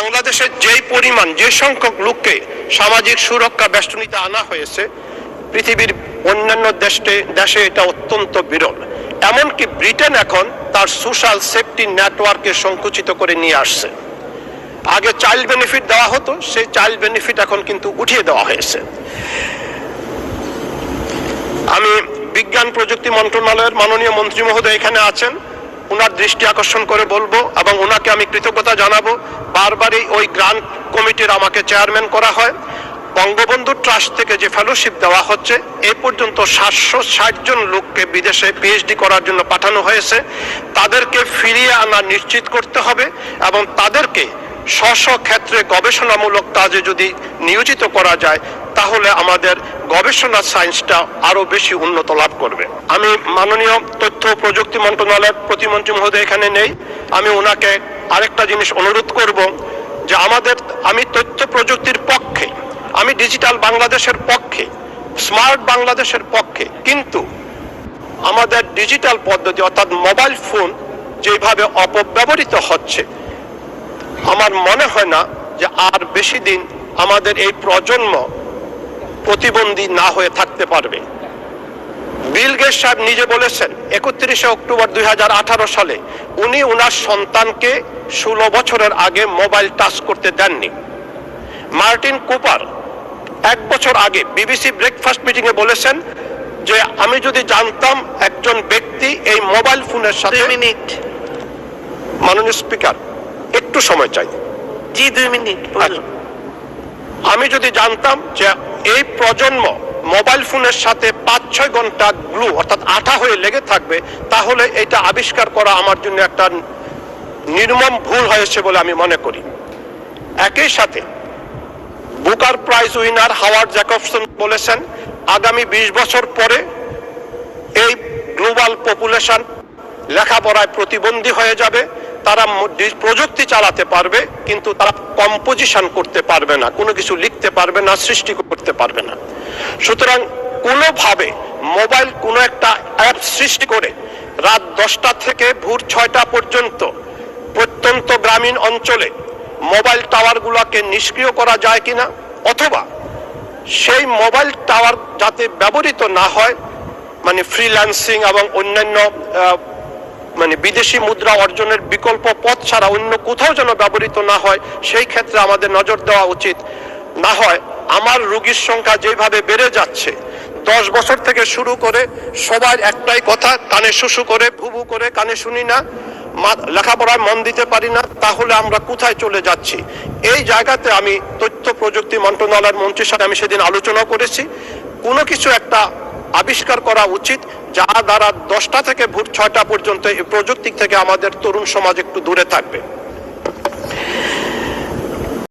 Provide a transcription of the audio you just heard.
বাংলাদেশে যেই পরিমাণ, যে সংখ্যক লোককে সামাজিক সুরক্ষা বেষ্টনীতে আনা হয়েছে, পৃথিবীর অন্যান্য দেশে দেশে এটা অত্যন্ত বিরল। এমনকি ব্রিটেন এখন তার সোশ্যাল সেফটি নেটওয়ার্কে সংকুচিত করে নিয়ে আসছে। আগে চাইল্ড বেনিফিট দেওয়া হতো, সেই চাইল্ড বেনিফিট এখন কিন্তু উঠিয়ে দেওয়া হয়েছে। আমি বিজ্ঞান প্রযুক্তি মন্ত্রণালয়ের মাননীয় মন্ত্রী মহোদয় এখানে আছেন। ওনার দৃষ্টি আকর্ষণ করে বলব এবং ওনাকে আমি কৃতজ্ঞতা জানাব। বারবারই ওই গ্রান্ট কমিটির আমাকে চেয়ারম্যান করা হয়। বঙ্গবন্ধু ট্রাস্ট থেকে যে ফেলোশিপ দেওয়া হচ্ছে, এ পর্যন্ত সাতশো ষাট জন লোককে বিদেশে পিএইচডি করার জন্য পাঠানো হয়েছে। তাদেরকে ফিরিয়ে আনা নিশ্চিত করতে হবে এবং তাদেরকে স্ব ক্ষেত্রে গবেষণামূলক কাজে যদি নিয়োজিত করা যায় তাহলে আমাদের গবেষণা সায়েন্সটা আরও বেশি উন্নত লাভ করবে। আমি মাননীয় তথ্য প্রযুক্তি মন্ত্রণালয়ের প্রতিমন্ত্রী মহোদয় এখানে নেই। আমি ওনাকে আরেকটা জিনিস অনুরোধ করব যে আমাদের, আমি তথ্য প্রযুক্তির পক্ষে, আমি ডিজিটাল বাংলাদেশের পক্ষে, স্মার্ট বাংলাদেশের পক্ষে, কিন্তু আমাদের ডিজিটাল পদ্ধতি অর্থাৎ মোবাইল ফোন যেভাবে অপব্যবহৃত হচ্ছে, আমার মনে হয় না যে আর বেশি দিন আমাদের এই প্রজন্ম প্রতিবন্ধী না হয়ে থাকতে পারবে। বিল গেটস সাহেব নিজে বলেছেন একত্রিশে অক্টোবর দুই হাজার আঠারো সালে উনি ওনার সন্তানকে ষোলো বছরের আগে মোবাইল টাচ করতে দেননি। মার্টিন কুপার এক বছর আগে বিবিসি ব্রেকফাস্ট মিটিংয়ে বলেছেন যে আমি যদি জানতাম একজন ব্যক্তি এই মোবাইল ফোনের সাথে মিনিট। মাননীয় স্পিকার একটু সময় চাই। জি দুই মিনিট আমি যদি জানতাম যে এই প্রজন্ম মোবাইল ফোনের সাথে পাঁচ ছয় ঘণ্টা গ্লু, অর্থাৎ আঠা হয়ে লেগে থাকবে, তাহলে এটা আবিষ্কার করা আমার জন্য একটা নির্মম ভুল হয়েছে বলে আমি মনে করি। একই সাথে Booker prize winner Howard Jacobson বলেছেন, আগামী বিশ বছর পরে এই গ্লোবাল পপুলেশন লেখাপড়ায় প্রতিবন্ধী হয়ে যাবে তারা প্রযুক্তি চালাতে পারবে, কিন্তু তারা কম্পোজিশন করতে পারবে না, কোনো কিছু লিখতে পারবে না, সৃষ্টি করতে পারবে না। সুতরাং কোনোভাবে মোবাইল কোনো একটা অ্যাপ সৃষ্টি করে রাত দশটা থেকে ভোর ছয়টা পর্যন্ত প্রত্যন্ত গ্রামীণ অঞ্চলে মোবাইল টাওয়ারগুলোকে নিষ্ক্রিয় করা যায় কিনা, অথবা সেই মোবাইল টাওয়ার যাতে ব্যবহৃত না হয় মানে ফ্রিল্যান্সিং এবং অন্যান্য মানে বিদেশি মুদ্রা অর্জনের বিকল্প পথ ছাড়া অন্য কোথাও যেন ব্যবহৃত না হয়, সেই ক্ষেত্রে আমাদের নজর দেওয়া উচিত। না হয় আমার রুগীর সংখ্যা যেভাবে বেড়ে যাচ্ছে, দশ বছর থেকে শুরু করে সবার একটাই কথা, কানে শুশু করে ভুবু করে, কানে শুনি না লেখাপড়ায় মন দিতে পারি না, তাহলে আমরা কোথায় চলে যাচ্ছি? এই জায়গাতে আমি তথ্য প্রযুক্তি মন্ত্রণালয়ের মন্ত্রীর সাথে আমি সেদিন আলোচনা করেছি। কোনো কিছু একটা আবিষ্কার করা উচিত, যা দ্বারা দশটা থেকে ভোর ছয়টা পর্যন্ত এই প্রযুক্তি থেকে আমাদের তরুণ সমাজ একটু দূরে থাকবে।